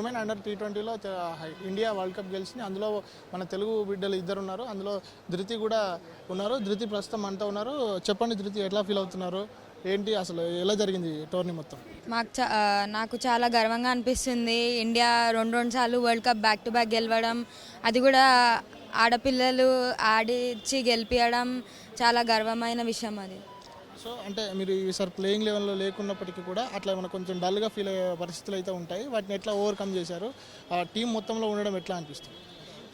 Women under T ట్వంటీలో India world cup గెలిచింది. అందులో మన తెలుగు బిడ్డలు ఇద్దరు ఉన్నారు. అందులో ధృతి కూడా ఉన్నారు. ధృతి ప్రస్తుతం అంతా ఉన్నారు. చెప్పండి ధృతి ఎట్లా ఫీల్ అవుతున్నారు? ఏంటి అసలు ఎలా జరిగింది టోర్నీ మొత్తం? మాకు నాకు చాలా గర్వంగా అనిపిస్తుంది. ఇండియా రెండు రెండు సార్లు world cup back to back గెలవడం. అది కూడా ఆడపిల్లలు ఆడిచ్చి గెలిపించడం చాలా గర్వమైన విషయం అది. సో అంటే మీరు ఈసారి ప్లేయింగ్ లెవెల్లో లేకున్నప్పటికీ కూడా అట్లా ఏమైనా కొంచెం డల్గా ఫీల్ అయ్యే పరిస్థితులు అయితే ఉంటాయి. వాటిని ఎట్లా ఓవర్కమ్ చేశారు? ఆ టీం మొత్తంలో ఉండడం ఎట్లా అనిపిస్తుంది?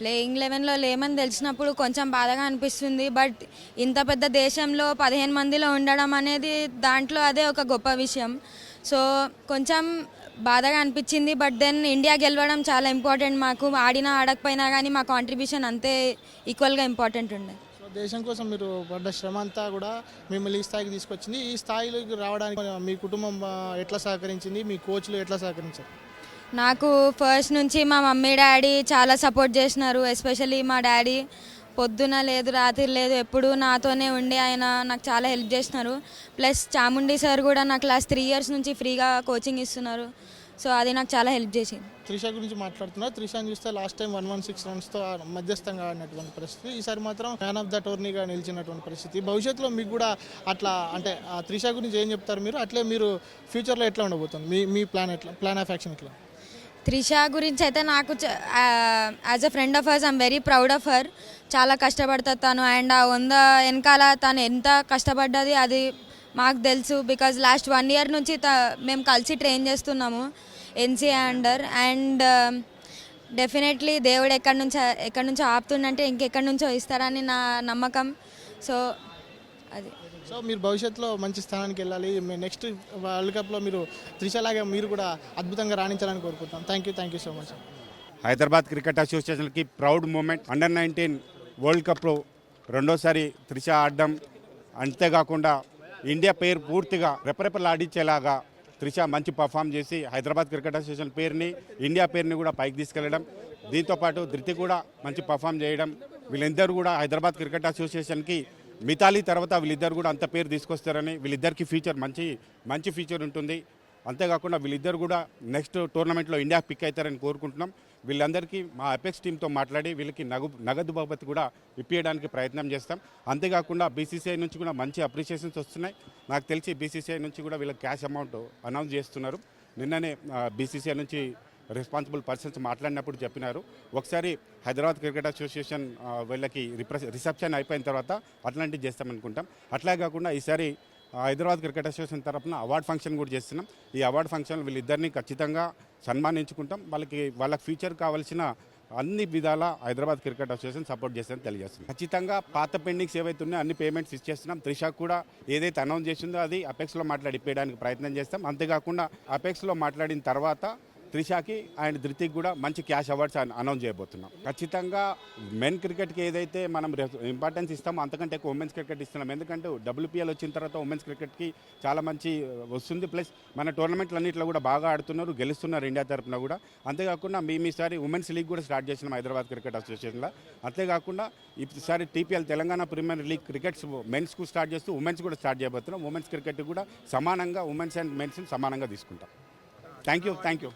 ప్లేయింగ్ లెవెన్లో లేమని తెలిసినప్పుడు కొంచెం బాధగా అనిపిస్తుంది. బట్ ఇంత పెద్ద దేశంలో పదిహేను మందిలో ఉండడం అనేది దాంట్లో అదే ఒక గొప్ప విషయం. సో కొంచెం బాధగా అనిపించింది. బట్ దెన్ ఇండియా గెలవడం చాలా ఇంపార్టెంట్ మాకు. ఆడినా ఆడకపోయినా కానీ మా కాంట్రిబ్యూషన్ అంతే ఈక్వల్గా ఇంపార్టెంట్ ఉండే. దేశం కోసం మీరు పడ్డ శ్రమ అంతా కూడా మిమ్మల్ని ఈ స్థాయికి తీసుకొచ్చింది. ఈ స్థాయిలోకి రావడానికి మీ కుటుంబం ఎట్లా సహకరించింది? మీ కోచ్లు ఎట్లా సహకరించారు? నాకు ఫస్ట్ నుంచి మా మమ్మీ డాడీ చాలా సపోర్ట్ చేసినారు. ఎస్పెషల్లీ మా డాడీ పొద్దున లేదు రాత్రి లేదు ఎప్పుడు నాతోనే ఉండి ఆయన నాకు చాలా హెల్ప్ చేసినారు. ప్లస్ చాముండి సార్ కూడా నాకు క్లాస్ త్రీ ఇయర్స్ నుంచి ఫ్రీగా కోచింగ్ ఇస్తున్నారు. సో అది నాకు చాలా హెల్ప్ చేసింది. త్రిష గురించి మాట్లాడుతున్నారు త్రిషని చూస్తే last time one one six రన్స్తో మధ్యస్థంగా ఆడినటువంటి పరిస్థితి. ఈసారి మాత్రం మ్యాన్ ఆఫ్ ద టోర్నీగా నిలిచినటువంటి పరిస్థితి. భవిష్యత్తులో మీకు కూడా అట్లా అంటే ఆ త్రిష గురించి ఏం చెప్తారు మీరు? అట్లే మీరు ఫ్యూచర్లో ఎట్లా ఉండబోతుంది? మీ మీ ప్లాన్ ఎట్లా? ప్లాన్ ఆఫ్ యాక్షన్ ఎట్లా? త్రిష గురించి అయితే నాకు as a friend of hers I'm very proud of her చాలా కష్టపడుతుంది తను. అండ్ ఆ వంద వెనకాల తను ఎంత కష్టపడ్డది అది మాకు తెలుసు బికాజ్ లాస్ట్ వన్ ఇయర్ నుంచి త మేము కలిసి ట్రైన్ చేస్తున్నాము ఎన్సీఏ అండర్ అండ్ డెఫినెట్లీ దేవుడు ఎక్కడి నుంచి ఎక్కడి నుంచో ఆపుతుండంటే ఇంకెక్కడి నుంచో ఇస్తారని నా నమ్మకం. సో అది. సో మీరు భవిష్యత్తులో మంచి స్థానానికి వెళ్ళాలి. నెక్స్ట్ వరల్డ్ కప్లో మీరు త్రిషలాగా మీరు కూడా అద్భుతంగా రాణించాలని కోరుకుంటాం thank you thank you so much Hyderabad cricket అసోసియేషన్కి proud moment under nineteen world కప్లో రెండోసారి త్రిష ఆడడం అంతేకాకుండా ఇండియా పేరు పూర్తిగా రెపరెపలాడించేలాగా త్రిష మంచి పర్ఫామ్ చేసి హైదరాబాద్ క్రికెట్ అసోసియేషన్ పేరుని ఇండియా పేరుని కూడా పైకి తీసుకెళ్ళడం దీంతోపాటు ధృతి కూడా మంచి పర్ఫామ్ చేయడం వీళ్ళిద్దరు కూడా హైదరాబాద్ క్రికెట్ అసోసియేషన్కి మితాలి తర్వాత వీళ్ళిద్దరు కూడా అంత పేరు తీసుకొస్తారని వీళ్ళిద్దరికి ఫ్యూచర్ మంచి మంచి ఫ్యూచర్ ఉంటుంది. అంతేకాకుండా వీళ్ళిద్దరు కూడా నెక్స్ట్ టోర్నమెంట్లో ఇండియా పిక్ అవుతారని కోరుకుంటున్నాం. వీళ్ళందరికీ మా అపెక్స్ టీంతో మాట్లాడి వీళ్ళకి నగు నగదు బహుమతి కూడా ఇప్పించడానికి ప్రయత్నం చేస్తాం. అంతేకాకుండా బీసీసీఐ నుంచి కూడా మంచి అప్రిషియేషన్స్ వస్తున్నాయి. నాకు తెలిసి బీసీసీఐ నుంచి కూడా వీళ్ళకి క్యాష్ అమౌంట్ అనౌన్స్ చేస్తున్నారు. నిన్ననే బీసీసీఐ నుంచి రెస్పాన్సిబుల్ పర్సన్స్ మాట్లాడినప్పుడు చెప్పినారు. ఒకసారి హైదరాబాద్ క్రికెట్ అసోసియేషన్ వీళ్ళకి రిప్రెస్ రిసెప్షన్ అయిపోయిన తర్వాత అట్లాంటివి చేస్తామనుకుంటాం. అట్లా కాకుండా ఈసారి హైదరాబాద్ క్రికెట్ అసోసియేషన్ తరఫున అవార్డ్ ఫంక్షన్ కూడా చేస్తున్నాం. ఈ అవార్డ్ ఫంక్షన్ వీళ్ళిద్దరిని ఖచ్చితంగా సన్మానించుకుంటాం. వాళ్ళకి వాళ్ళకి ఫ్యూచర్ కావాల్సిన అన్ని విధాల హైదరాబాద్ క్రికెట్ అసోసియేషన్ సపోర్ట్ చేస్తుందని తెలియజేస్తుంది ఖచ్చితంగా పాత పెండింగ్స్ ఏవైతే ఉన్నాయో అన్ని పేమెంట్స్ ఇచ్చేస్తున్నాం త్రిష కూడా ఏదైతే అనౌన్స్ చేసిందో అది అపెక్స్లో మాట్లాడి ఇప్పేయడానికి ప్రయత్నం చేస్తాం. అంతేకాకుండా అపెక్స్లో మాట్లాడిన తర్వాత త్రిషాకి అండ్ ధృతికి కూడా మంచి క్యాష్ అవార్డ్స్ అనౌన్స్ చేయబోతున్నాం. ఖచ్చితంగా మెన్ క్రికెట్కి ఏదైతే మనం ఇంపార్టెన్స్ ఇస్తామో అంతకంటే ఎక్కువ ఉమెన్స్ క్రికెట్ ఇస్తున్నాం. ఎందుకంటే డబ్ల్యూపీఎల్ వచ్చిన తర్వాత ఉమెన్స్ క్రికెట్కి చాలా మంచి uh, వస్తుంది. ప్లస్ మన టోర్నమెంట్లన్నింటిలో కూడా బాగా ఆడుతున్నారు గెలుస్తున్నారు ఇండియా తరపున కూడా. అంతేకాకుండా మేము ఈసారి ఉమెన్స్ లీగ్ కూడా స్టార్ట్ చేసినాం హైదరాబాద్ క్రికెట్ అసోసియేషన్లో. అంతేకాకుండా ఈసారి TPL Telangana premier league crickets మెన్స్కు start చేస్తూ ఉమెన్స్ కూడా స్టార్ట్ చేయబోతున్నాం. ఉమెన్స్ క్రికెట్ కూడా సమానంగా ఉమెన్స్ అండ్ మెన్స్ సమానంగా తీసుకుంటాం. Thank you thank you